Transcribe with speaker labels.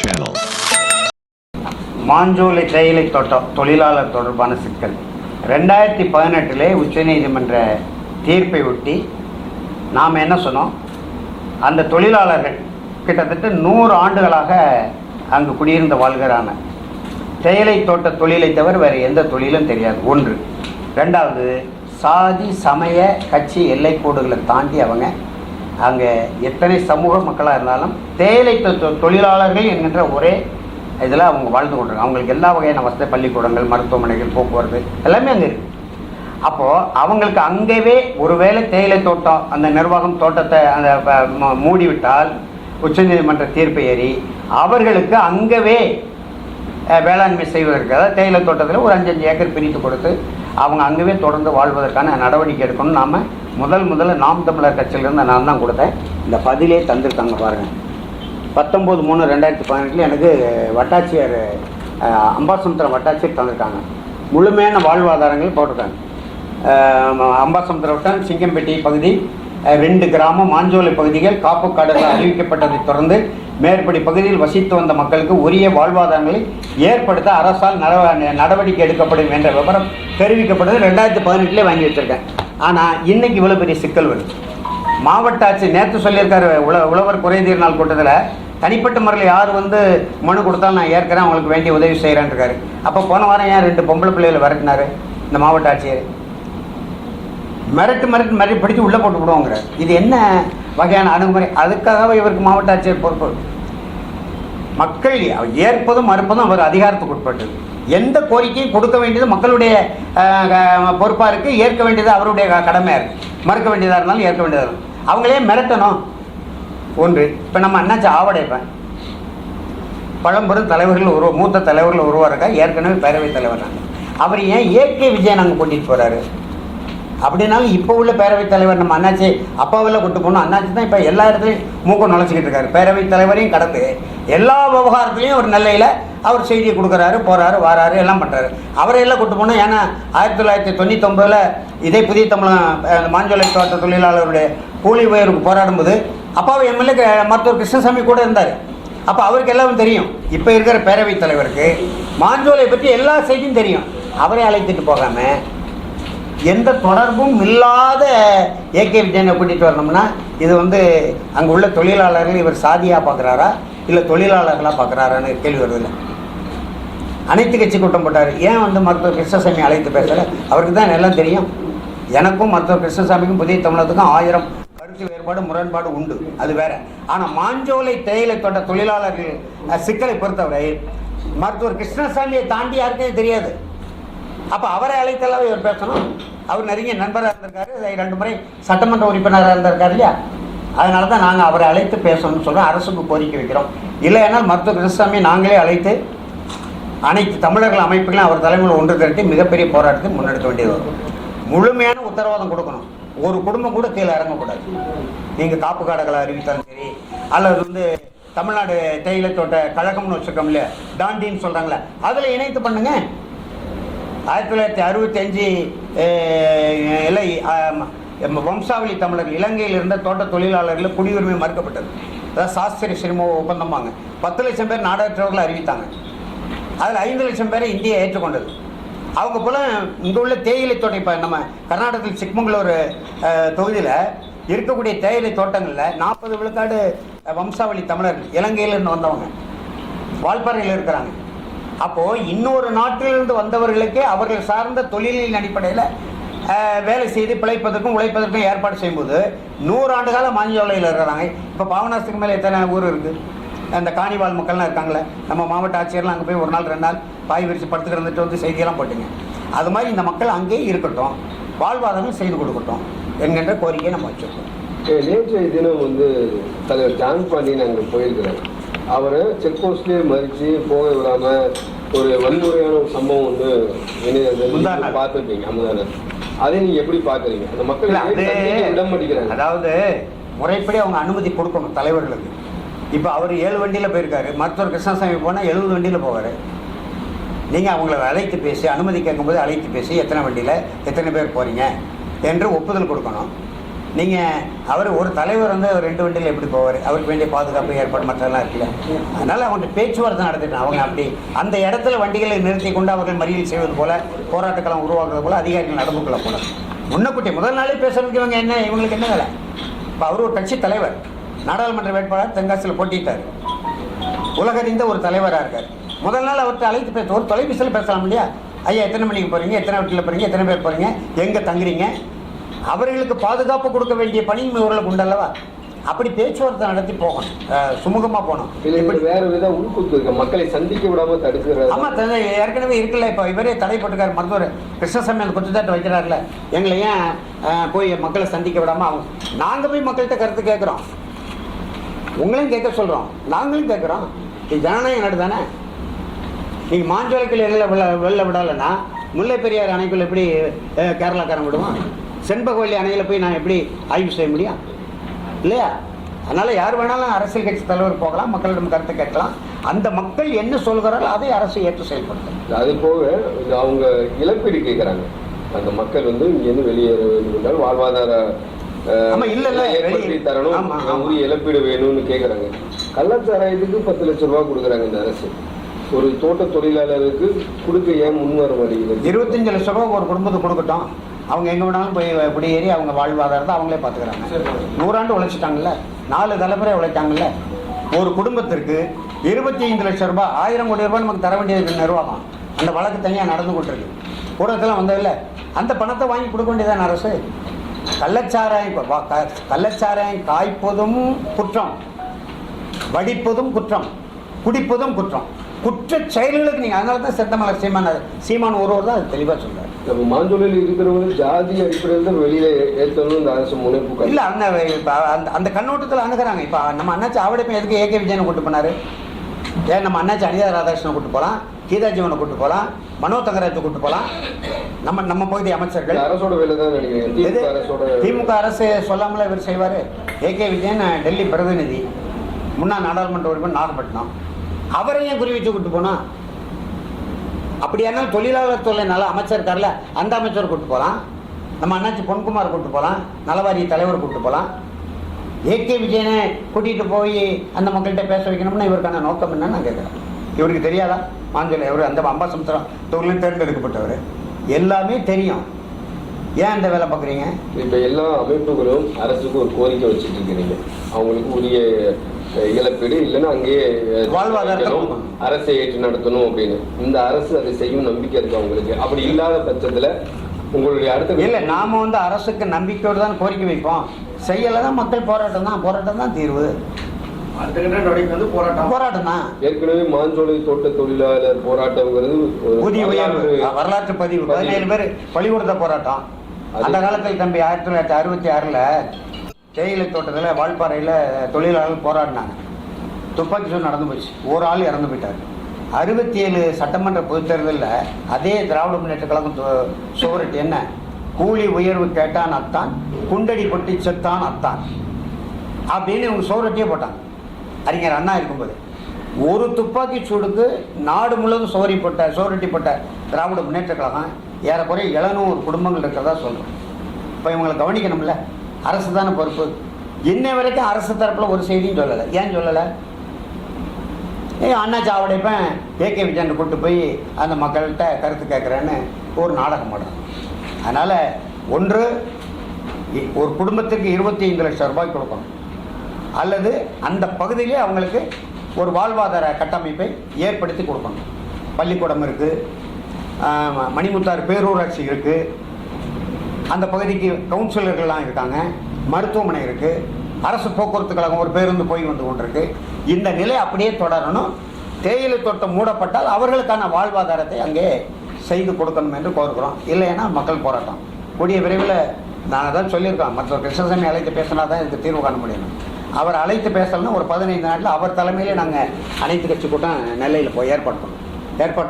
Speaker 1: Channel
Speaker 2: Manjolai தேயிலை தோட்டம் தொழிலாளர் தொடர்பான சிக்கல். ரெண்டாயிரத்தி பதினெட்டிலே உச்சநீதிமன்ற தீர்ப்பை ஒட்டி நாம் என்ன சொன்னோம்? அந்த தொழிலாளர்கள் கிட்டத்தட்ட நூறு ஆண்டுகளாக அங்கு குடியிருந்த வாழ்கிறாங்க. தேயிலை தோட்ட தொழிலை தவிர வேறு எந்த தொழிலும் தெரியாது. ஒன்று. ரெண்டாவது சாதி சமய கட்சி எல்லைக்கோடுகளை தாண்டி அவங்க அங்கே எத்தனை சமூக மக்களாக இருந்தாலும் தேயிலை தொழிலாளர்கள் என்கின்ற ஒரே இதில் அவங்க வாழ்ந்து கொண்டிருக்காங்க. அவங்களுக்கு எல்லா வகையான வசதி பள்ளிக்கூடங்கள் மருத்துவமனைகள் போக்குவரத்து எல்லாமே அங்கே இருக்குது அப்போது அவங்களுக்கு அங்கேவே ஒருவேளை தேயிலை தோட்டம் அந்த நிர்வாகம் தோட்டத்தை அந்த மூடிவிட்டால் உச்சநீதிமன்ற தீர்ப்பு ஏறி அவர்களுக்கு அங்கவே வேளாண்மை செய்வதற்கு அதாவது தேயிலை தோட்டத்தில் ஒரு அஞ்சஞ்சு ஏக்கர் பிரித்து கொடுத்து அவங்க அங்கவே தொடர்ந்து வாழ்வதற்கான நடவடிக்கை எடுக்கணும் நாம் முதல் முதல்ல நாம் தமிழர் கட்சியிலேருந்து நான் தான் கொடுத்தேன். இந்த பதிலே தந்திருக்காங்க பாருங்கள் பத்தொம்போது மூணு ரெண்டாயிரத்தி பதினெட்டில் எனக்கு வட்டாட்சியர் அம்பாசமுத்திரம் வட்டாட்சியர் தந்திருக்காங்க. முழுமையான வாழ்வாதாரங்கள் போட்டிருக்காங்க. அம்பாசமுத்திரம் வட்டம் சிங்கம்பட்டி பகுதி ரெண்டு கிராமம் மாஞ்சோலை பகுதிகள் காப்புக்காடுகள் அறிவிக்கப்பட்டதை அறிவிக்கப்பட்டதைத் தொடர்ந்து மேற்படி பகுதியில் வசித்து வந்த மக்களுக்கு உரிய வாழ்வாதாரங்களை ஏற்படுத்த அரசால் நடவ- நடவடிக்கை எடுக்கப்படும் என்ற விவரம் தெரிவிக்கப்பட்டது ரெண்டாயிரத்தி பதினெட்டுலேயே வாங்கி வச்சிருக்கேன். ஆனால் இன்றைக்கி இவ்வளோ பெரிய சிக்கல் வருது. மாவட்ட ஆட்சி நேற்று சொல்லியிருக்காரு உழ உழவர் குறைதீர் நாள் கூட்டத்தில் தனிப்பட்ட முறையில் யார் வந்து மனு கொடுத்தாலும் நான் ஏற்கிறேன் அவங்களுக்கு வேண்டிய உதவி செய்கிறேன்னு இருக்காரு அப்போ போன வாரம் ஏன் ரெண்டு பொம்பளை பிள்ளைகளை விரட்டினார் இந்த மாவட்ட ஆட்சியர்? மிரட்டு மிரட்டு மிரட்டி பிடிச்சி உள்ளே போட்டு விடுவோங்கிறார். இது என்ன வகையான அணுகுமுறை. அதுக்காகவே இவருக்கு மாவட்ட ஆட்சியர் பொறுப்பு. மக்கள் ஏற்பதும் மறுப்பதும் அவர் அதிகாரத்துக்கு உட்பட்டது. எந்த கோரிக்கையும் கொடுக்க வேண்டியது மக்களுடைய பொறுப்பாக இருக்குது ஏற்க வேண்டியது அவருடைய க- கடமையாக இருக்குது மறுக்க வேண்டியதாக இருந்தாலும் ஏற்க வேண்டியதாக இருக்கும் அவங்களே மிரட்டணும். ஒன்று இப்போ நம்ம அண்ணாச்சி ஆவடைப்பேன் பழம்பெரும் தலைவர்கள் உருவ மூத்த தலைவர்கள் உருவாருக்கா ஏற்கனவே பேரவைத் தலைவர் அவர் ஏன் ஏகே விஜயன் அங்கே கொண்டுட்டு போகிறாரு அப்படின்னாலும் இப்போ உள்ள பேரவைத் தலைவர் நம்ம அண்ணாச்சி அப்பாவில் கூட்டு போகணும். அண்ணாச்சி தான் இப்போ எல்லா இடத்துலையும் மூக்கம் நுழைச்சிக்கிட்டு இருக்காரு. பேரவைத் தலைவரையும் கடந்து எல்லா விவகாரத்துலேயும் ஒரு நிலையில் அவர் செய்தியை கொடுக்குறாரு போகிறாரு வராரு எல்லாம் பண்ணுறாரு அவரை எல்லாம் கூட்டு போனோம் ஏன்னா ஆயிரத்தி தொள்ளாயிரத்தி தொண்ணூத்தொம்பதில் இதே புதிய தமிழகம் அந்த மாஞ்சோலை தோட்ட தொழிலாளருடைய கூலி உயர்வுக்கு போராடும்போது அப்பாவை எம்எல்ஏ மருத்துவர் கிருஷ்ணசாமி கூட இருந்தார். அப்போ அவருக்கு எல்லாம் தெரியும். இப்போ இருக்கிற பேரவைத் தலைவருக்கு மாஞ்சோலை பற்றி எல்லா செய்தியும் தெரியும். அவரை அழைத்துட்டு போகாமல் எந்த தொடர்பும் இல்லாத ஏகே விஜயனை கூட்டிகிட்டு வரணும்னா இது வந்து அங்கே உள்ள தொழிலாளர்கள் இவர் சாதியாக பார்க்குறாரா இல்லை தொழிலாளர்களாக பார்க்குறாரான்னு கேள்வி வருதுல்ல. அனைத்து கட்சி கூட்டம் போட்டார். ஏன் வந்து மருத்துவர் கிருஷ்ணசாமி அழைத்து பேசலை? அவருக்கு தான் எல்லாம் தெரியும். எனக்கும் மருத்துவர் கிருஷ்ணசாமிக்கும் புதிய தமிழகத்துக்கும் ஆயிரம் கருத்து வேறுபாடு முரண்பாடு உண்டு. அது வேற. ஆனால் மாஞ்சோலை தேயிலை தோட்ட தொழிலாளர்கள் சிக்கலை பொறுத்தவரை மருத்துவர் கிருஷ்ணசாமியை தாண்டி யாருக்கே தெரியாது. அப்போ அவரை அழைத்தெல்லாம் இவர் பேசணும். அவர் நெருங்கிய நண்பராக இருந்திருக்காரு. ரெண்டு முறை சட்டமன்ற உறுப்பினராக இருந்திருக்காரு இல்லையா? அதனால தான் நாங்கள் அவரை அழைத்து பேசணும்னு சொல்கிறோம் அரசுக்கு கோரிக்கை வைக்கிறோம். இல்லையானால் மருத்துவ கிருஷ்ணசாமி நாங்களே அழைத்து அனைத்து தமிழர்கள் அமைப்புகளையும் அவர் தலைமையில் ஒன்று திரட்டி மிகப்பெரிய போராட்டத்தை முன்னெடுக்க வேண்டியது வரும். முழுமையான உத்தரவாதம் கொடுக்கணும். ஒரு குடும்பம் கூட கீழே இறங்கக்கூடாது. நீங்கள் காப்பு காடுகளை அறிவித்தாலும் சரி அல்லது வந்து தமிழ்நாடு தேயிலை தோட்ட கழகம்னு வச்சுருக்கோம் இல்லையா? டாண்டின்னு சொல்கிறாங்களே அதில் இணைத்து பண்ணுங்கள் ஆயிரத்தி தொள்ளாயிரத்தி அறுபத்தி அஞ்சு இல்லை வம்சாவளி தமிழர் இலங்கையில் இருந்த தோட்ட தொழிலாளர்கள் குடியுரிமை மறுக்கப்பட்டது. அதாவது சாஸ்திரி சினிமா ஒப்பந்தமாங்க. பத்து லட்சம் பேர் நாடற்றவர்களை அறிவித்தாங்க. அதில் ஐந்து லட்சம் பேரை இந்தியா ஏற்றுக்கொண்டது. அவங்க போல் இங்கே உள்ள தேயிலை தோட்டம் இப்போ நம்ம கர்நாடகத்தில் சிக்மங்களூர் தொகுதியில் இருக்கக்கூடிய தேயிலை தோட்டங்களில் நாற்பது விழுக்காடு வம்சாவளி தமிழர் இலங்கையிலிருந்து வந்தவங்க. வால்பாறையில் இருக்கிறாங்க. அப்போது இன்னொரு நாட்டிலிருந்து வந்தவர்களுக்கே அவர்கள் சார்ந்த தொழிலின் அடிப்படையில் வேலை செய்து பிழைப்பதற்கும் உழைப்பதற்கும் ஏற்பாடு செய்யும்போது நூறு ஆண்டு காலம் மாஞ்சோலையில் இருக்கிறாங்க. இப்போ பாவனாசத்துக்கு மேலே எத்தனை ஊர் இருக்குது அந்த காணிவால் மக்கள்லாம் இருக்காங்களே நம்ம மாவட்ட ஆட்சியர்லாம் அங்கே போய் ஒரு நாள் ரெண்டு நாள் பாய் விரிச்சு படுத்து கிடந்துட்டு வந்து செய்தியெல்லாம் போட்டுங்க. அது மாதிரி இந்த மக்கள் அங்கேயே இருக்கட்டும் வாழ்வாதாரம் செய்து கொடுக்கட்டும் என்கின்ற கோரிக்கையை நம்ம வச்சுருக்கோம்.
Speaker 3: நேற்றைய தினம் வந்து தலைவர் ஜான் பாண்டியன் அங்கே போயிருக்கிறார். அவரை செக் போஸ்ட்லேயே மறித்து போக விடாமல் ஒரு வன்முறையான ஒரு சம்பவம் வந்து. இணைய பார்த்துருப்பீங்க அமுதான அதை நீங்க எப்படி பார்க்குறீங்க? அந்த மக்கள் விட மாட்டேங்கிறாங்க
Speaker 2: அதாவது முறைப்படி அவங்க அனுமதி கொடுக்கணும் தலைவர்களுக்கு. இப்போ அவர் ஏழு வண்டியில் போயிருக்காரு மருத்துவர் கிருஷ்ணசாமி போனால் எழுபது வண்டியில் போவார். நீங்கள் அவங்கள அழைத்து பேசி அனுமதி கேட்கும்போது அழைத்து பேசி எத்தனை வண்டியில் எத்தனை பேர் போகிறீங்க என்று ஒப்புதல் கொடுக்கணும். நீங்கள் அவர் ஒரு தலைவர் வந்து அவர் ரெண்டு வண்டியில் எப்படி போவார்? அவருக்கு வேண்டிய பாதுகாப்பு ஏற்பாடு மற்றெல்லாம் இருக்குல்ல? அதனால் அவங்க பேச்சுவார்த்தை நடத்திட்டு அவங்க அப்படி அந்த இடத்துல வண்டிகளை நிறுத்தி கொண்டு அவர்கள் மறியல் செய்வது போல போராட்டக்களம் உருவாக்குறது போல அதிகாரிகள் நடந்து கொள்ளக்கூடாது முன்னக்கூட்டி முதல் நாளே பேசுறதுக்கு இவங்க என்ன இவங்களுக்கு என்ன வேலை? இப்போ அவர் ஒரு கட்சி தலைவர். நாடாளுமன்ற வேட்பாளர் தென்காசியில் போட்டிட்டார். உலகறிந்த ஒரு தலைவராக இருக்கார். முதல் நாள் அவர்கிட்ட அழைத்து பேச ஒரு தொலைபேசியில் பேசலாம் இல்லையா? ஐயா எத்தனை மணிக்கு போகிறீங்க எத்தனை வீட்டில் போகிறீங்க எத்தனை பேர் போகிறீங்க எங்கே தங்குறீங்க? அவர்களுக்கு பாதுகாப்பு கொடுக்க வேண்டிய பணியும் இவர்களுக்கு உண்டல்லவா? அப்படி பேச்சுவார்த்தை நடத்தி போகணும். சுமூகமா
Speaker 3: இதுல
Speaker 2: இப்படி
Speaker 3: வேற வித உள்குத்து இருக்கு. மக்களை சந்திக்க விடாம தடுக்கிறது.
Speaker 2: ஆமா ஏற்கனவே இருக்குல்ல இப்போ இவரே தடை போட்டுக்கார் மருத்துவர். கிருஷ்ணசாமி அந்த குற்றச்சாட்டு வைக்கிறார்ல எங்களை ஏன் போய் மக்களை சந்திக்க விடாம அவங்க நாங்கள் போய் மக்கள்கிட்ட கருத்து கேட்குறோம் உங்களையும் கேட்க சொல்கிறோம் நாங்களும் கேட்குறோம் இது ஜனநாயக நாடு தானே? நீங்கள் மாஞ்சோலைக்குள்ள விட வெளில விடலைன்னா முல்லை பெரியார் அணைக்குள்ள எப்படி கேரளாக்காரன் விடுவான்? செண்பகவல்லி அணையில் போய் நான் எப்படி ஆய்வு செய்ய முடியும்? இல்லையா? அதனால யார் வேணாலும் அரசியல் கட்சி தலைவர் போகலாம் மக்களிடம் கருத்து கேட்கலாம். அந்த மக்கள் என்ன சொல்கிறாரோ அதை அரசு ஏற்று செயல்படுத்தும்.
Speaker 3: அது போக அவங்க இழப்பீடு கேட்கறாங்க. அந்த மக்கள் வந்து இங்கேருந்து வெளியேற வேண்டும் என்றால் வாழ்வாதார ஏற்படுத்தி தரணும். உரிய இழப்பீடு வேணும்னு கேட்கறாங்க. கள்ளச்சாராயத்துக்கு பத்து லட்சம் ரூபாய் கொடுக்குறாங்க இந்த அரசு. ஒரு தோட்ட தொழிலாளருக்கு கொடுக்க ஏன் முன் வர மாட்டேங்குது
Speaker 2: இருபத்தஞ்சு லட்ச ரூபா ஒரு குடும்பத்துக்கு கொடுக்கட்டும். அவங்க எங்கே வேணாலும் போய் குடியேறி அவங்க வாழ்வாதாரத்தை அவங்களே பார்த்துக்கிறாங்க. நூறாண்டு உழைச்சிட்டாங்கல்ல? நாலு தலைமுறை உழைச்சாங்கல்ல? ஒரு குடும்பத்திற்கு இருபத்தி ஐந்து லட்சம் ரூபாய் ஆயிரம் கோடி ரூபாய் நமக்கு தர வேண்டியது நிர்வாகம். அந்த வழக்கு தனியாக நடந்து கொண்டிருக்கு. ஊடகத்தில் வந்ததில்ல. அந்த பணத்தை வாங்கி கொடுக்க வேண்டியதான் அரசு? கள்ளச்சாராயம் வா- க- கள்ளச்சாராயம் காய்ப்பதும் குற்றம். வடிப்பதும் குற்றம். குடிப்பதும் குற்றம். குற்ற செயல்களுக்கு நீங்கள் அதனால தான் சித்தமலை சீமான அது- சீமான் ஒருவர் தான் அது தெளிவாக சொல்கிறார்
Speaker 3: நம்ம மாஞ்சொலியில் இருக்கிறவங்க ஜாதி அடிப்படையில் தான் வெளியில ஏற்றணும் இந்த அரசு முனைப்பு.
Speaker 2: இல்ல அந்த அந்த அந்த கண்ணோட்டத்தில் அணுகுறாங்க. இப்போ நம்ம அண்ணாச்சி ஆவடை போய் எதுக்கு ஏகே விஜயனை கூட்டு போனாரு? ஏன் நம்ம அண்ணாச்சி அனிதா ராதாகிருஷ்ணனை கூட்டு போகலாம் கீதா ஜீவனை கூட்டு போகலாம் மனோ தங்கராஜை கூட்டு போகலாம் நம்ம நம்ம பகுதி அமைச்சர்கள்.
Speaker 3: அரசோட வேலை தான் நினைக்கிறேன்? திமுக அரசோட
Speaker 2: திமுக அரசு சொல்லாமல இவர் செய்வார். ஏகே விஜயன் டெல்லி பிரதிநிதி. முன்னாள் நாடாளுமன்ற உறுப்பினர் நாகப்பட்டினம். அவரையும் குறி வச்சு கூட்டு போனா அப்படியானால் தொழிலாளர் துறை நல்ல அமைச்சர் இருக்கார்ல அந்த அமைச்சர் கூட்டு போகலாம் நம்ம அண்ணாச்சி பொன்குமார் கூட்டு போகலாம் நலவாரிய தலைவர் கூப்பிட்டு போகலாம் ஏகே விஜயனை கூட்டிகிட்டு போய் அந்த மக்கள்கிட்ட பேச வைக்கணும்னா இவருக்கான நோக்கம் என்னன்னு நான் கேட்குறேன். இவருக்கு தெரியாதா? மாஞ்சல் இவர் அந்த அம்பாசமுத்திரம் தொழிலும் தேர்ந்தெடுக்கப்பட்டவர். எல்லாமே தெரியும். ஏன் இந்த வேலை பார்க்குறீங்க?
Speaker 3: இப்போ எல்லா அமைப்புகளும் அரசுக்கு ஒரு கோரிக்கை வச்சுட்டு இருக்கிறீங்க. அவங்களுக்கு உரிய இழப்பீடு இல்லைன்னா அங்கேயே. அரசை ஏற்று நடத்தணும் அப்படின்னு. இந்த அரசு அதை செய்யும் நம்பிக்கை இருக்கு அவங்களுக்கு. அப்படி இல்லாத பட்சத்துல உங்களுடைய அடுத்த
Speaker 2: இல்லை நாம வந்து அரசுக்கு நம்பிக்கையோடு தான் கோரிக்கை வைப்போம். செய்யலைன்னா மக்கள் போராட்டம் தான். போராட்டம் தான் தீர்வு. தான்.
Speaker 3: ஏற்கனவே மாஞ்சோலை தோட்ட தொழிலாளர் போராட்டம்ங்கிறது ஒரு
Speaker 2: ஊதிய உயர்வு
Speaker 3: வரலாற்று-
Speaker 2: பதிவு. பதினேழு பேர் பள்ளிக்கூடத்த போராட்டம். அந்த காலத்தில் தம்பி ஆயிரத்தி தொள்ளாயிரத்தி அறுபத்தி ஆறில் தேயிலை தோட்டத்தில் வால்பாறையில் தொழிலாளர்கள் போராடினாங்க. துப்பாக்கி சூடு நடந்து போச்சு. ஒரு ஆள் இறந்து போயிட்டார். அறுபத்தி ஏழு சட்டமன்ற பொதுத்தேர்தலில் அதே திராவிட முன்னேற்ற கழகம் சுவரட்டு என்ன? கூலி உயர்வு கேட்டான் அத்தான் குண்டடி பொட்டி செத்தான் அத்தான். அப்படின்னு இவங்க சுவரட்டியே போட்டாங்க. அறிஞர் அண்ணா இருக்கும்போது. ஒரு துப்பாக்கி சூடுக்கு நாடு முழுவதும் சோரிப்பட்ட போட்ட போட்ட திராவிட முன்னேற்ற கழகம் ஏறக்குறைய எழுநூறு குடும்பங்கள் இருக்கிறதா சொல்கிறோம் இப்போ இவங்களை கவனிக்கணும்ல. அரசு தானே பொறுப்பு. இன்னை வரைக்கும் அரசு தரப்பில் ஒரு செய்தியும் சொல்லலை. ஏன் சொல்லலை? ஏ அண்ணா சாவடைப்பேன். ஏகே விஜயன் கூட்டு போய் அந்த மக்கள்கிட்ட கருத்து கேட்குறேன்னு ஒரு நாடகம் போடுறாங்க அதனால் ஒன்று ஒரு குடும்பத்துக்கு இருபத்தி ஐந்து லட்சம் ரூபாய் கொடுக்கணும். அல்லது அந்த பகுதியிலே அவங்களுக்கு ஒரு வாழ்வாதார கட்டமைப்பை ஏற்படுத்தி கொடுக்கணும். பள்ளிக்கூடம் இருக்குது மணிமுத்தார் பேரூராட்சி இருக்குது அந்த பகுதிக்கு கவுன்சிலர்கள்லாம் இருக்காங்க மருத்துவமனை இருக்குது அரசு போக்குவரத்து கழகம் ஒரு பேருந்து போய் வந்து கொண்டிருக்கு. இந்த நிலை அப்படியே தொடரணும். தேயிலை தோட்டம் மூடப்பட்டால் அவர்களுக்கான வாழ்வாதாரத்தை அங்கே செய்து கொடுக்கணும் என்று கோருகிறோம். இல்லைன்னா மக்கள் போராட்டம். கூடிய விரைவில் நான் அதான் சொல்லியிருக்கோம் மற்ற கிருஷ்ணசாமி அழைத்து பேசினா தான் இதுக்கு தீர்வு காண முடியும். அவர் அழைத்து பேசலைன்னா ஒரு பதினைந்து நாட்டில் அவர் தலைமையிலே நாங்கள் அனைத்து கட்சி கூட்டம் நெல்லையில் போய் ஏற்பாடு பண்ணோம். ஏற்பாடு